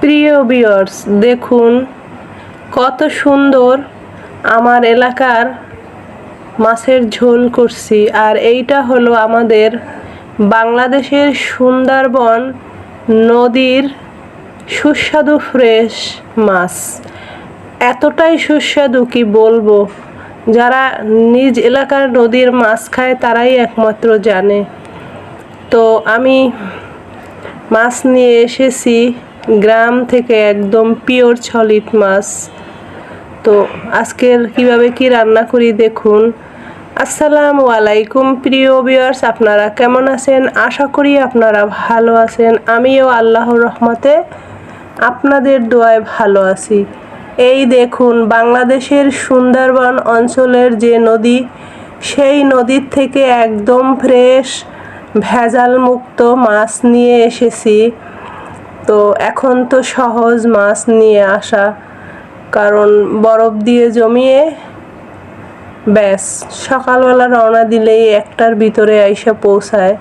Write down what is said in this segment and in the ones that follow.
প্রিয় বিয়ার্স দেখুন কত সুন্দর আমার এলাকার মাছের ঝোল করছি। আর এইটা হলো আমাদের বাংলাদেশের সুন্দরবন নদীর সুস্বাদু ফ্রেশ মাছ। এতটাই সুস্বাদু কি বলব? যারা নিজ এলাকার নদীর মাছ খায় তারাই একমাত্র জানে। তো আমি মাছ নিয়ে এসেছি। গ্রাম থেকে একদম পিওর ছলিট মাছ। তো আজকের কীভাবে কি রান্না করি দেখুন। আসসালামু আলাইকুম প্রিয় ভিউয়ার্স আপনারা কেমন আছেন? আশা করি আপনারা ভালো আছেন। আমিও আল্লাহর রহমতে আপনাদের দোয়ায় ভালো আছি। এই দেখুন, বাংলাদেশের সুন্দরবন অঞ্চলের যে নদী, সেই নদীর থেকে একদম ফ্রেশ ভেজাল মুক্ত মাছ নিয়ে এসেছি। তো এখন তো সহজ মাছ নিয়ে আসা। কারণ বরফ দিয়ে জমিয়ে, ব্যাস, সকালবেলা রওনা দিলেই একটার ভিতরে আইসা পৌঁছায়।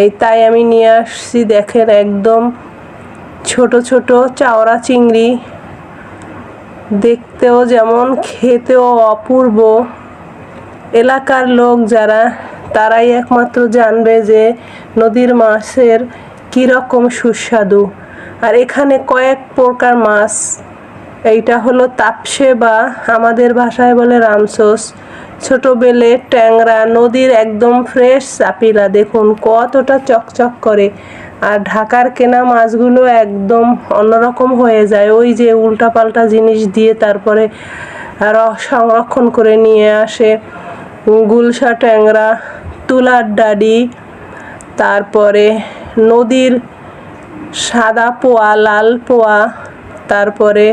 এই তাই আমি নিয়ে আসছি, দেখেন একদম ছোট ছোট চাওড়া চিংড়ি। দেখতেও যেমন, খেতেও অপূর্ব। এলাকার লোক যারা, তারাই একমাত্র জানবে যে নদীর মাছের কীরকম সুস্বাদু। আর এখানে কয়েক প্রকার মাছ। এইটা হলো তাপসে বা আমাদের ভাষায় বলে রামসোস। ছোট বেলে, ট্যাংরা, নদীর একদম ফ্রেশ চাপিলা। দেখুন, কতটা চকচক করে। আর ঢাকার কেনা মাছগুলো একদম অন্যরকম হয়ে যায়। ওই যে উল্টাপাল্টা জিনিস দিয়ে তারপরে সংরক্ষণ করে নিয়ে আসে। গুলশা ট্যাংরা, তুলার ডাডি, তারপরে নদীর সাদা পোয়া, লাল পোয়া, তারপরে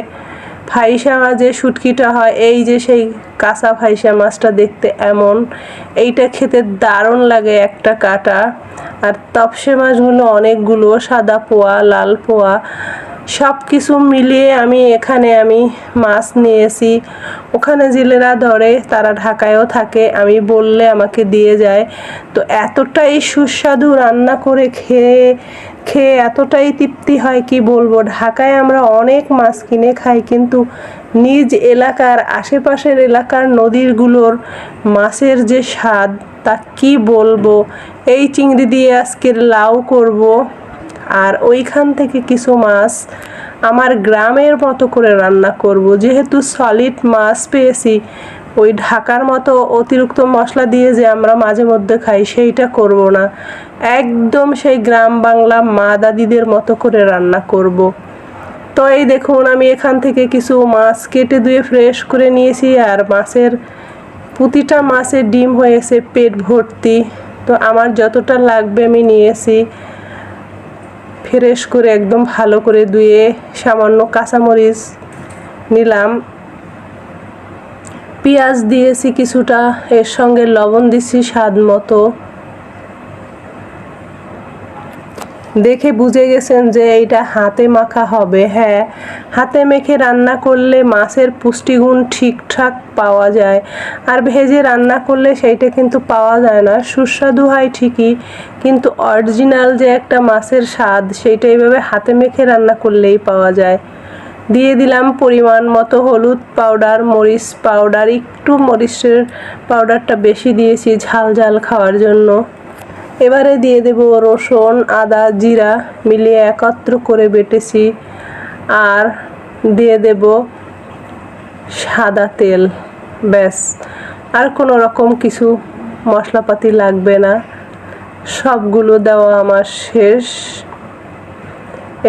ফাইসা যে শুটকিটা হয়, এই যে সেই কাঁচা ফাইসা মাছটা দেখতে এমন। এইটা খেতে দারুণ লাগে একটা কাটা। আর তপসে মাছগুলো অনেকগুলো, সাদা পোয়া, লাল পোয়া সব কিছু মিলিয়ে আমি এখানে আমি মাছ নিয়েছি। ওখানে জেলেরা ধরে, তারা ঢাকায়ও থাকে, আমি বললে আমাকে দিয়ে যায়। তো এতটাই সুস্বাদু রান্না করে খেয়ে খেয়ে এতটাই তৃপ্তি হয়, কি বলব? ঢাকায় আমরা অনেক মাছ কিনে খাই, কিন্তু নিজ এলাকার আশেপাশের এলাকার নদীরগুলোর মাছের যে স্বাদ, তা কি বলব? এই চিংড়ি দিয়ে আজকের লাউ করব আর ওইখান থেকে কিছু মাছ আমার গ্রামের মতো করে রান্না করব। যেহেতু সলিড মাছ পেয়েছি ওই ঢাকার মতো অতিরিক্ত মশলা দিয়ে যে আমরা মাঝে মধ্যে খাই, সেইটা করব না। একদম সেই গ্রাম বাংলা মা দাদিদের মতো করে রান্না করব। তো এই দেখুন, আমি এখান থেকে কিছু মাছ কেটে ধুয়ে ফ্রেশ করে নিয়েছি আর মাছের, প্রতিটা মাছের ডিম হয়েছে পেট ভর্তি। তো আমার যতটা লাগবে আমি নিয়েছি। ফ্রেশ করে একদম ভালো করে ধুয়ে সামান্য কাঁচামরিচ নিলাম। পেঁয়াজ দিয়েছি কিছুটা, এর সঙ্গে লবণ দিছি স্বাদ মতো। দেখে বুঝে গেছেন যে এইটা হাতে মাখা হবে হ্যাঁ। হাতে মেখে রান্না করলে মাছের পুষ্টিগুণ ঠিকঠাক পাওয়া যায়, আর ভেজে রান্না করলে সেইটা কিন্তু পাওয়া যায় না। সুস্বাদু হয় ঠিকই, কিন্তু অরিজিনাল যে একটা মাছের স্বাদ, সেইটা এইভাবে হাতে মেখে রান্না করলেই পাওয়া যায়। দিয়ে দিলাম পরিমাণ মতো হলুদ পাউডার, মরিচ পাউডার, একটু মরিচের পাউডারটা বেশি দিয়েছি ঝাল ঝাল খাওয়ার জন্য। এবারে দিয়ে দেব রসুন, আদা, জিরা মিলিয়ে একত্র করে বেটেছি আর দিয়ে দেব সাদা তেল। ব্যাস, আর কোনো রকম কিছু মশলাপাতি লাগবে না। সবগুলো দেওয়া আমার শেষ।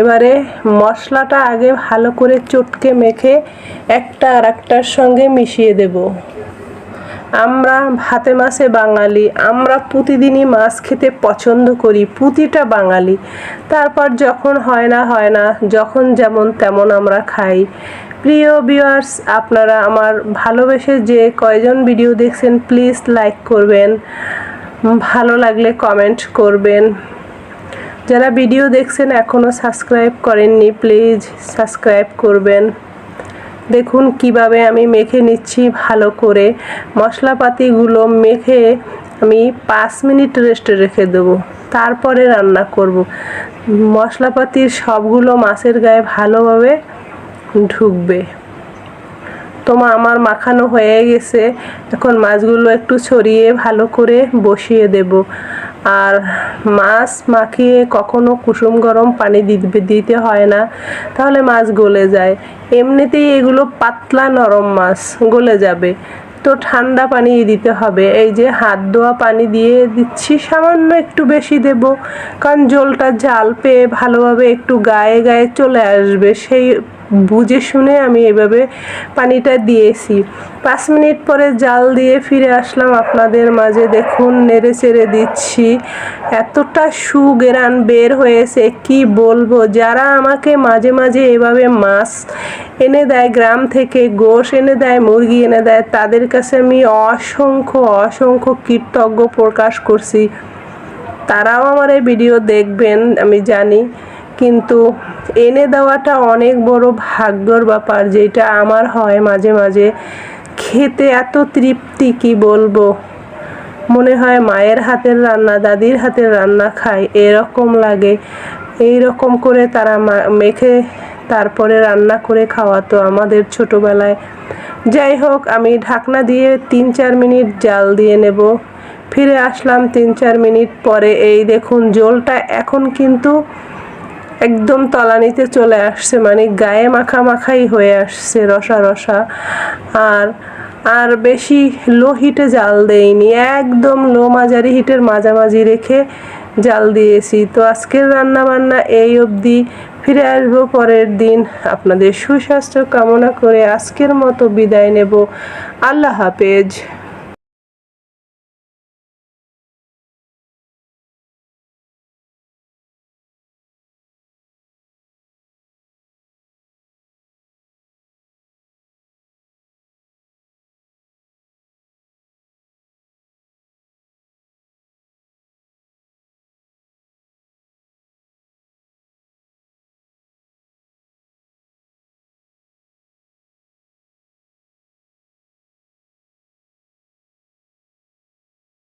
এবারে মশলাটা আগে ভালো করে চটকে মেখে একটা আর একটার সঙ্গে মিশিয়ে দেব। আমরা ভাতে মাছে বাঙালি, আমরা প্রতিদিনই মাছ খেতে পছন্দ করি, প্রতিটা বাঙালি। তারপর যখন হয় না হয় না, যখন যেমন তেমন আমরা খাই। প্রিয় ভিউয়ার্স আপনারা আমার ভালোবেসে যে কয়জন ভিডিও দেখছেন প্লিজ লাইক করবেন। ভালো লাগলে কমেন্ট করবেন। যারা ভিডিও দেখছেন এখনও সাবস্ক্রাইব করেননি প্লিজ সাবস্ক্রাইব করবেন। দেখুন কীভাবে আমি মেখে নিচ্ছি ভালো করে। মশলাপাতিগুলো মেখে আমি পাঁচ মিনিট রেস্টে রেখে দেবো। তারপরে রান্না করব। মশলাপাতির সবগুলো মাছের গায়ে ভালোভাবে ঢুকবে। তোমা আমার মাখানো হয়ে গেছে। এখন মাছগুলো একটু ছড়িয়ে ভালো করে বসিয়ে দেব। আর মাছ মাখিয়ে কখনো কুসুম গরম পানি দিতে দিতে হয় না। তাহলে মাছ গলে যায়। এমনিতেই এগুলো পাতলা নরম মাছ, গলে যাবে। তো ঠান্ডা পানি দিতে হবে। এই যে হাত ধোয়া পানি দিয়ে দিচ্ছি, সামান্য একটু বেশি দেব। কারণ জলটা জাল পেয়ে ভালোভাবে একটু গায়ে গায়ে চলে আসবে। সেই বুঝে শুনে আমি এভাবে পানিটা দিয়েছি। পাঁচ মিনিট পরে জাল দিয়ে ফিরে আসলাম আপনাদের মাঝে। দেখুন, নেড়ে চেড়ে দিচ্ছি। এতটা সুগেরান বের হয়েছে, কি বলব? যারা আমাকে মাঝে মাঝে এভাবে মাছ এনে দেয়, গ্রাম থেকে গোশ এনে দেয়, মুরগি এনে দেয়, তাদের কাছে আমি অসংখ্য অসংখ্য কৃতজ্ঞ প্রকাশ করছি। তারাও আমার এই ভিডিও দেখবেন, আমি জানি। কিন্তু এনে দেওয়াটা অনেক বড় ভাগ্যর ব্যাপার যেটা আমার হয় মাঝে মাঝে। খেতে এত তৃপ্তি, কি বলব? মনে হয় মায়ের হাতের রান্না, দাদির হাতের রান্না খাই এরকম লাগে। এই রকম করে তারা মেখে তারপরে রান্না করে খাওয়াতো আমাদের ছোটবেলায়। যাই হোক, আমি ঢাকনা দিয়ে তিন চার মিনিট জাল দিয়ে নেব। ফিরে আসলাম তিন চার মিনিট পরে। এই দেখুন, জলটা এখন কিন্তু একদম তলানিতে চলে আসছে মানে গায়ে মাখা মাখাই হয়ে আসছে রসা রসা। আর আর বেশি লো হিটে জাল দেইনি, একদম লো মাঝারি হিটের মাঝামাঝি রেখে জাল দিয়েছি। তো আজকের রান্না বান্না এই অবধি, ফিরে আসব পরের দিন। আপনাদের সুস্বাস্থ্য কামনা করে আজকের মতো বিদায় নেব। আল্লাহ হাফেজ।